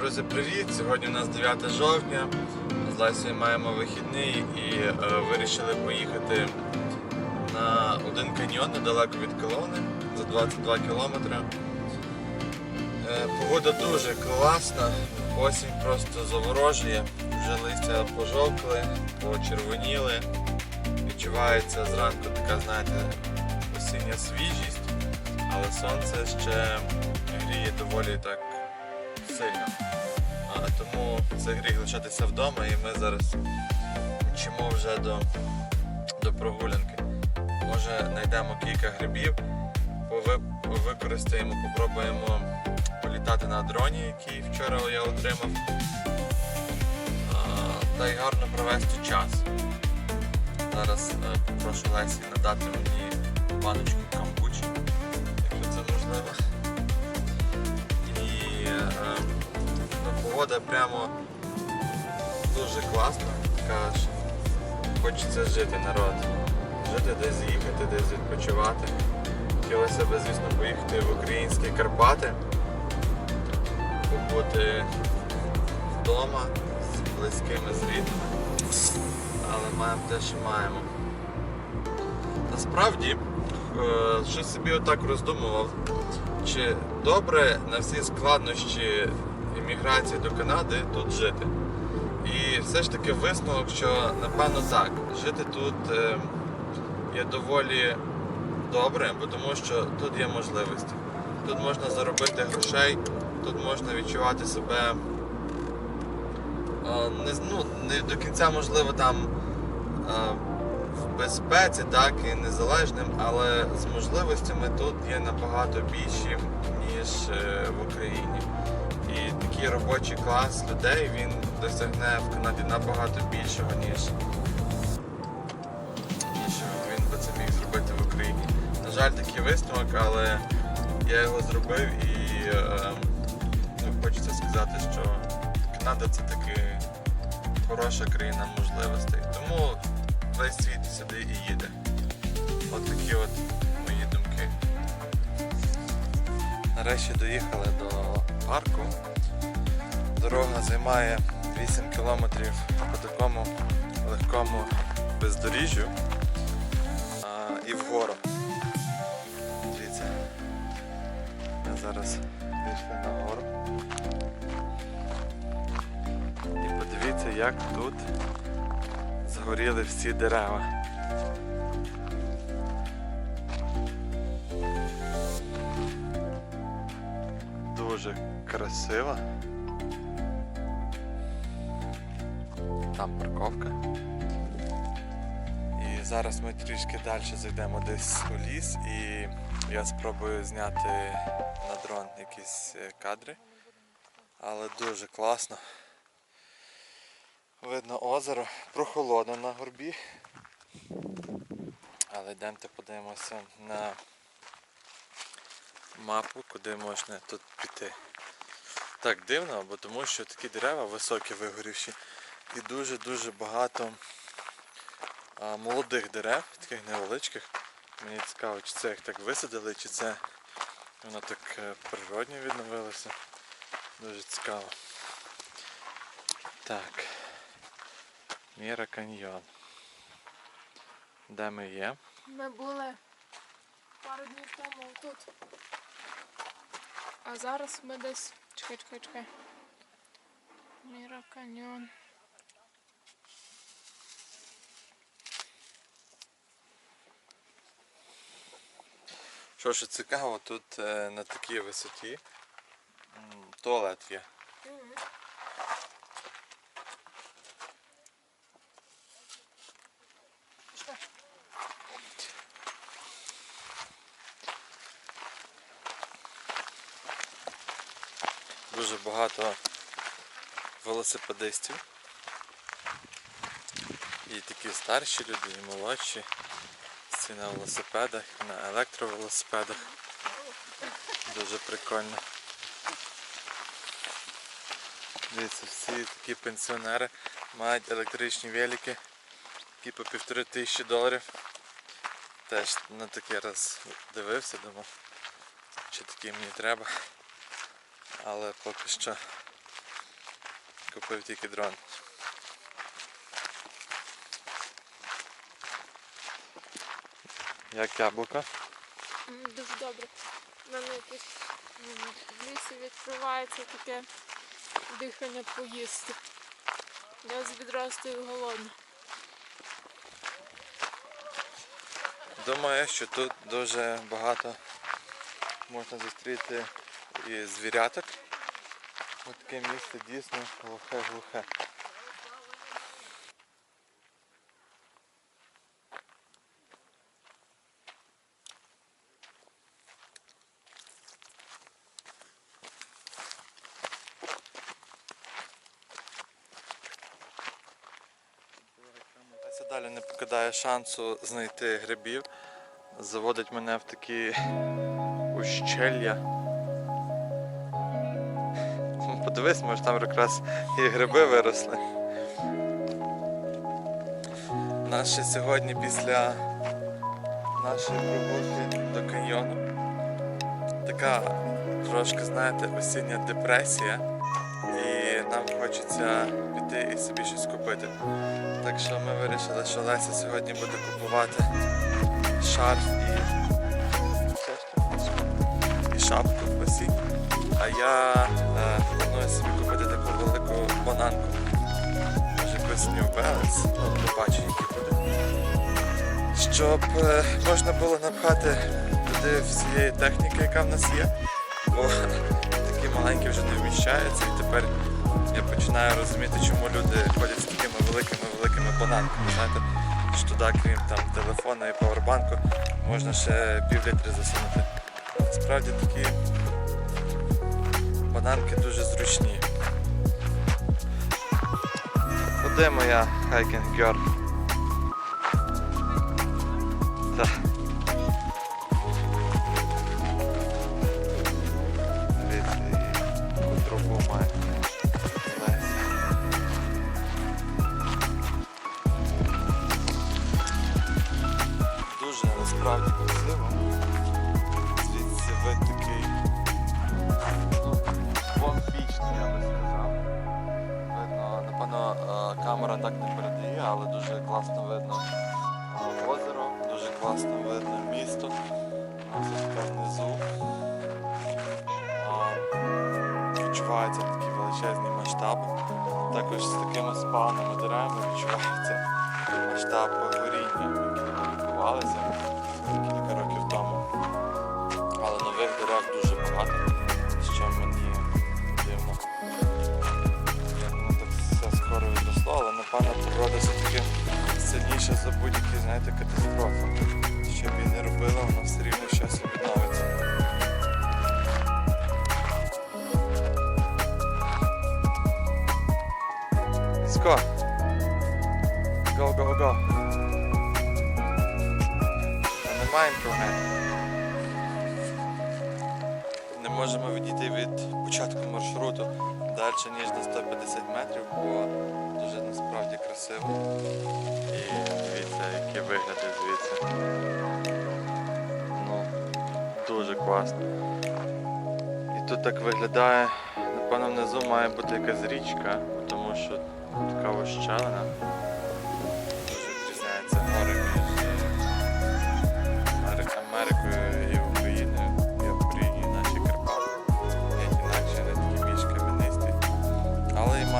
Друзі, привіт! Сьогодні у нас 9 жовтня. З Лесією маємо вихідний і е, вирішили поїхати на один каньйон недалеко від колони за 22 кілометри. Е, погода дуже класна, осінь просто заворожує. Вже листя пожовкли, почервоніли. Відчувається зранку така, знаєте, осіння свіжість, але сонце ще гріє доволі так сильно. А, тому це гріх лишатися вдома і ми зараз мчимо вже до, до прогулянки. Може знайдемо кілька грибів, використаємо, попробуємо політати на дроні, який вчора я отримав. А, та й гарно провести час. Зараз е, попрошу Лесі надати мені баночку погода прямо дуже класна. Така що хочеться жити народ. Жити десь їхати, десь відпочивати. Хотілося б, звісно, поїхати в українські Карпати, побути вдома з близькими з рідними. Але маємо те, що маємо. Насправді, е, щось собі отак роздумував, чи добре на всі складнощі імміграції до Канади тут жити. І все ж таки висновок, що напевно так, жити тут е, є доволі добре, бо тому що тут є можливості. Тут можна заробити грошей, тут можна відчувати себе е, не, ну, не до кінця можливо там е, в безпеці, так і незалежним, але з можливостями тут є набагато більші, ніж е, в Україні. Такий робочий клас людей він досягне в Канаді набагато більшого, ніж, ніж він би це міг зробити в Україні. На жаль, такий висновок, але я його зробив і е, ну, хочеться сказати, що Канада це таки хороша країна можливостей. Тому весь світ сюди і їде. От такі от мої думки. Нарешті доїхали до парку. Дорога займає 8 кілометрів по такому легкому бездоріжжю а, і вгору. Дивіться. Ми зараз вийшли на гору. І подивіться, як тут згоріли всі дерева. Дуже красиво. Там парковка. І зараз ми трішки далі зайдемо десь у ліс і я спробую зняти на дрон якісь е, кадри. Але дуже класно. Видно озеро, прохолодно на горбі. Але йдемте подивимося на мапу, куди можна тут піти. Так дивно, бо тому що такі дерева високі вигорівші і дуже-дуже багато молодих дерев, таких невеличких. Мені цікаво, чи це їх так висадили, чи це воно так е, природньо відновилося. Дуже цікаво. Так. Міра каньйон. Де ми є? Ми були пару днів тому тут. А зараз ми десь. Чекай, чекай, чекай. Міра каньйон. Що ж цікаво, тут е, на такій висоті туалет є. Дуже багато велосипедистів. І такі старші люди, і молодші. Всі на велосипедах, на електровелосипедах. Дуже прикольно. Дивіться, всі такі пенсіонери мають електричні велики, які по півтори тисячі доларів. Теж на такий раз дивився, думав, чи такі мені треба. Але поки що купив тільки дрон. Як яблука? Дуже добре. У мене якесь в лісі відкривається таке дихання поїсти. Я з відростою голодна. Думаю, що тут дуже багато можна зустріти і звіряток. Ось таке місце дійсно глухе-глухе. Леся далі не покидає шансу знайти грибів. Заводить мене в такі ущелля. Ну, Подивись, може там якраз і гриби виросли. Ще сьогодні після нашої прогулки до каньйону така трошки, знаєте, осіння депресія. І нам хочеться піти і собі щось купити. Так що ми вирішили, що Леся сьогодні буде купувати шарф і, і шапку осінню. А я е, планую собі купити таку велику бананку. Може якусь New Balance, ну побачу, які буде. Щоб е, можна було напхати туди всієї техніки, яка в нас є. Бо такі маленькі вже не вміщаються і тепер я починаю розуміти, чому люди ходять з такими великими великими бананками. Знаєте, що туди, крім там телефону і павербанку, можна ще пів літри засунути. Насправді такі бананки дуже зручні. Куди моя хайкінг герл? Видно, е, камера так не передає, але дуже класно видно озеро, дуже класно видно місто. Ось внизу. Відчуваються такі величезні масштаби. Також з такими спаленими деревами відчувається масштаб горіння, які відбувалися відросло, природа все-таки сильніша за будь-які, знаєте, катастрофи. Що б і не робила, воно все рівно щось відновиться. Let's go. Go, go, go. Немає інтернету. Не можемо відійти від початку маршруту далі, ніж до 150 метрів, бо дуже насправді красиво. І дивіться, які вигляди звідси. Ну, дуже класно. І тут так виглядає, напевно, внизу має бути якась річка, тому що така ощелина.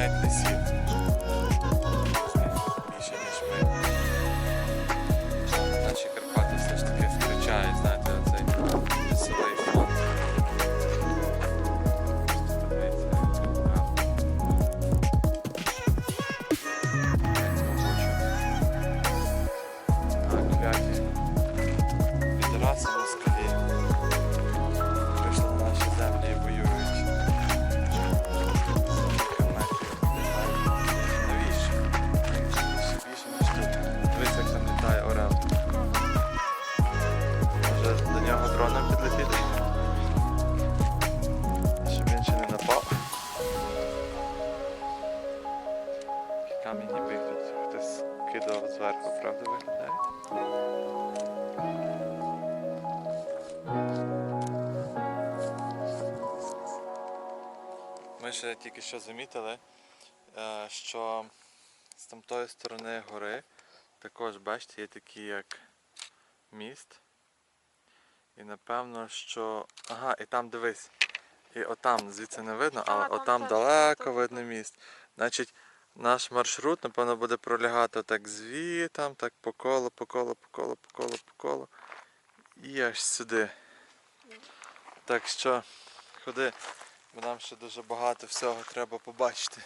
Але і тільки що замітили, е, що з тамтої сторони гори також, бачите, є такий як міст. І напевно, що. Ага, і там дивись. І отам звідси не видно, але отам далеко видно міст. Значить, наш маршрут, напевно, буде пролягати так звітам, так по колу, по колу, по колу, по колу, по колу. І аж сюди. Так що ходи, бо нам ще дуже багато всього треба побачити.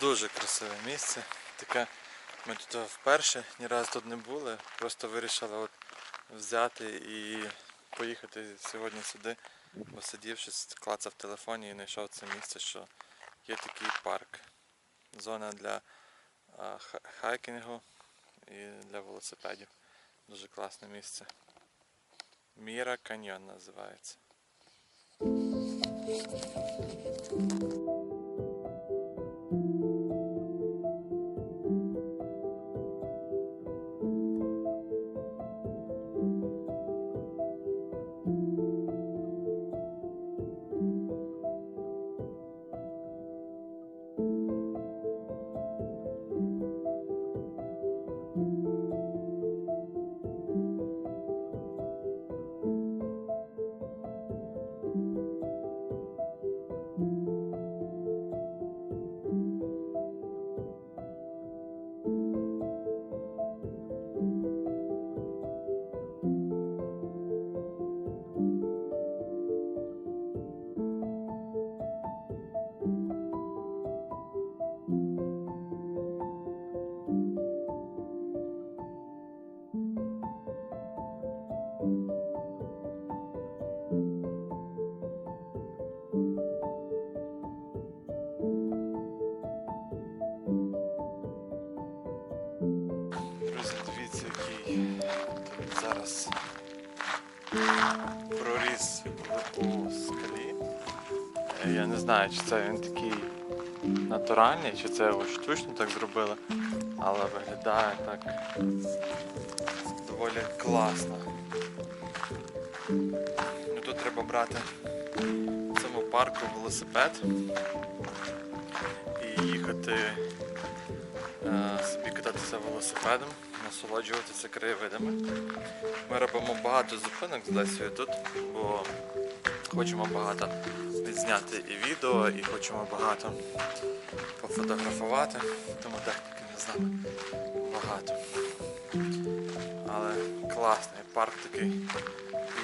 Дуже красиве місце. Таке ми тут вперше ні разу тут не були. Просто вирішили от взяти і поїхати сьогодні сюди, бо сидів клацав в телефоні і знайшов це місце, що є такий парк. Зона для хайкінгу і для велосипедів. Дуже класне місце. Міра Каньйон називається. Знаю, чи це він такий натуральний, чи це його штучно так зробили, але виглядає так доволі класно. Ну, тут треба брати в цьому парку велосипед і їхати е, собі кататися велосипедом, насолоджуватися краєвидами. Ми робимо багато зупинок з Лесією тут, бо хочемо багато відзняти і відео, і хочемо багато пофотографувати, тому техніки не з багато. Але класний парк такий.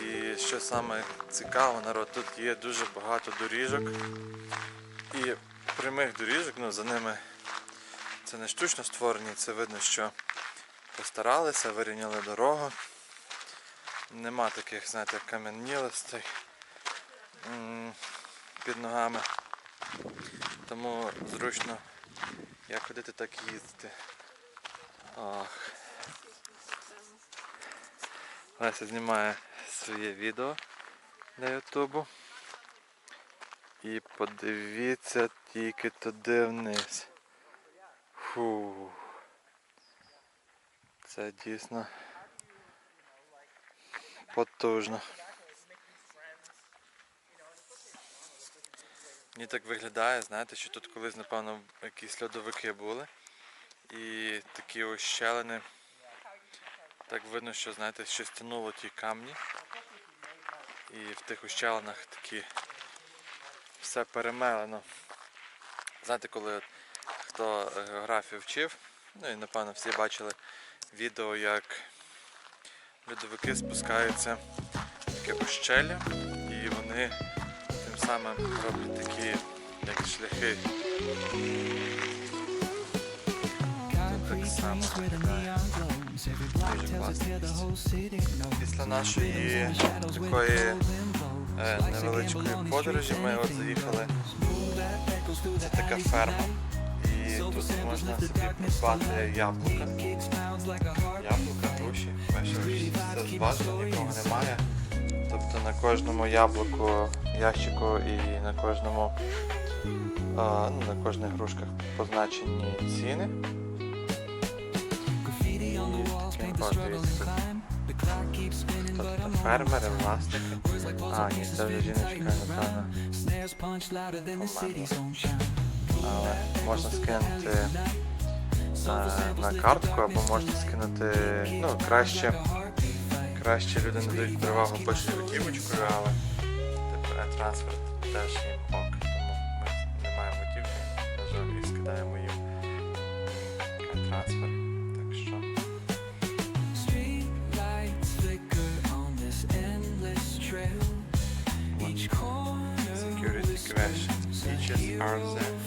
І що саме цікаво, народ, тут є дуже багато доріжок. І прямих доріжок, ну за ними це не штучно створені, це видно, що постаралися, вирівняли дорогу. Нема таких, знаєте, кам'янілостей під ногами. Тому зручно як ходити, так і їздити. Ах. Леся знімає своє відео для Ютубу. І подивіться тільки туди вниз. Фу. Це дійсно потужно. Мені так виглядає, знаєте, що тут колись, напевно, якісь льодовики були. І такі ось щелини. Так видно, що, знаєте, щось тянуло ті камні. І в тих ущелинах такі все перемелено. Знаєте, коли хто географію вчив, ну і напевно всі бачили відео, як льодовики спускаються в таке ущелля і вони самим роблять такі як шляхи. Після нашої такої е, невеличкої подорожі ми от заїхали. Це така ферма. І тут можна собі придбати яблука. Яблука, груші. Бачиш, все зважено, нікого немає. Тобто на кожному яблуку, ящику і на кожному ну, на кожних грушках позначені ціни. Фермери, власники. А, ні, це вже жіночка, напевно. Але можна скинути е, на картку або можна скинути, ну, краще, краще люди не дають перевагу пишуть готівочкою, але типу трансфер теж їм ок, тому ми не маємо готівки, на жаль, і скидаємо їм трансфер. Так що security question. Beaches are there.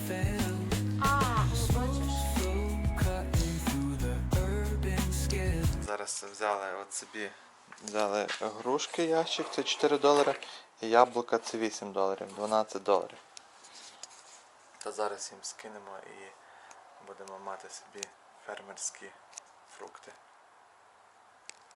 Зараз взяли от собі взяли грушки ящик, це 4 долари, і яблука це 8 доларів, 12 доларів. Та зараз їм скинемо і будемо мати собі фермерські фрукти.